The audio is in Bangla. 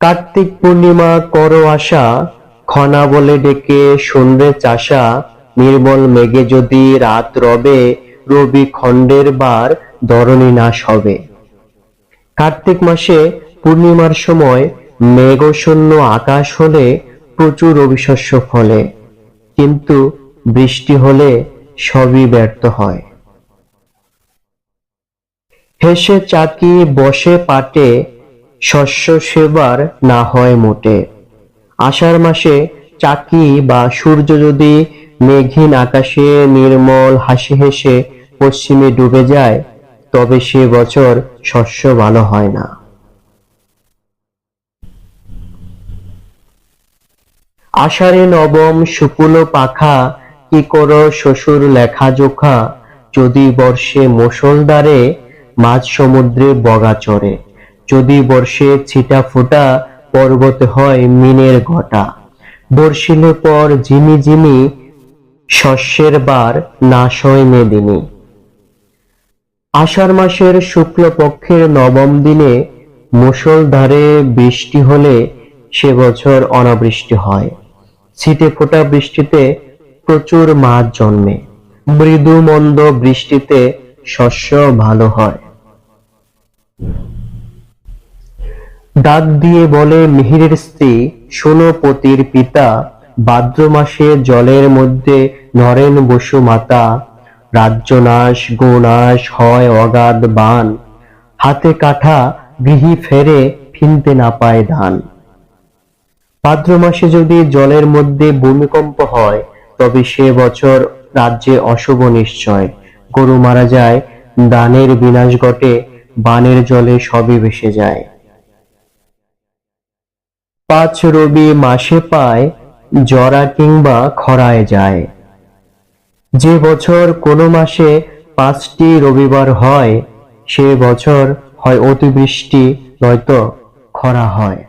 কার্তিক পূর্ণিমা করো আশা খনা বলে ডেকে শুনবে চাষা, নির্মল মেঘে যদি রাত রবে, রবি খণ্ডের বার ধরণী নাশ হবে। কার্তিক মাসে পূর্ণিমার সময় মেঘশূন্য আকাশ হলে প্রচুর অবিশস্য ফলে, কিন্তু বৃষ্টি হলে সবই ব্যর্থ হয়। হেসে চাকি, বসে পাটে শস্য সেবার না হয় মোটে। আষাঢ় মাসে চাকি বা সূর্য যদি মেঘহীন আকাশে নির্মল হাসি হেসে পশ্চিমে ডুবে যায়, তবে সে বছর শস্য ভালো হয় না। আষাঢ়ে নবম সুপুল পাখা, কি কর শ্বশুর লেখা জোখা, যদি বর্ষে মুষলধারে মাঝ সমুদ্রে বগা চড়ে। যদি বর্ষে ছিটা ফোটা পর্বতে হয় মিনের ঘটা। বর্ষিলে পর ঝিমি ঝিমি শস্যের বার নাশ হয় মেদিনী। আষাঢ় মাসের শুক্লপক্ষের নবম দিনে মুষলধারে বৃষ্টি হলে সে বছর অনাবৃষ্টি হয়। ছিটে ফোটা বৃষ্টিতে প্রচুর মাছ জন্মে। মৃদু মন্দ বৃষ্টিতে শস্য ভালো হয়। ডাক দিয়ে বলে, মিহিরের স্ত্রী, শোনো পতির পিতা, ভাদ্র মাসে জলের মধ্যে নরেন বসু মাতা। রাজ্যনাশ, গোনাশ হয় অগাধ বান। হাতে কাঠা গৃহী ফেরে ফিনতে না পায় ধান। ভাদ্র মাসে যদি জলের মধ্যে ভূমিকম্প হয়, তবে সে বছর রাজ্যে অশুভ নিশ্চয়। গরু মারা যায়, দানের বিনাশ ঘটে, বানের জলে সবই ভেসে যায়। পাঁচ রবি মাসে পায়, জরা কিংবা খরায় যায়। যে বছর কোনো মাসে পাঁচটি রবিবার হয়, সে বছর হয় অতিবৃষ্টি, নয়তো খরা হয়।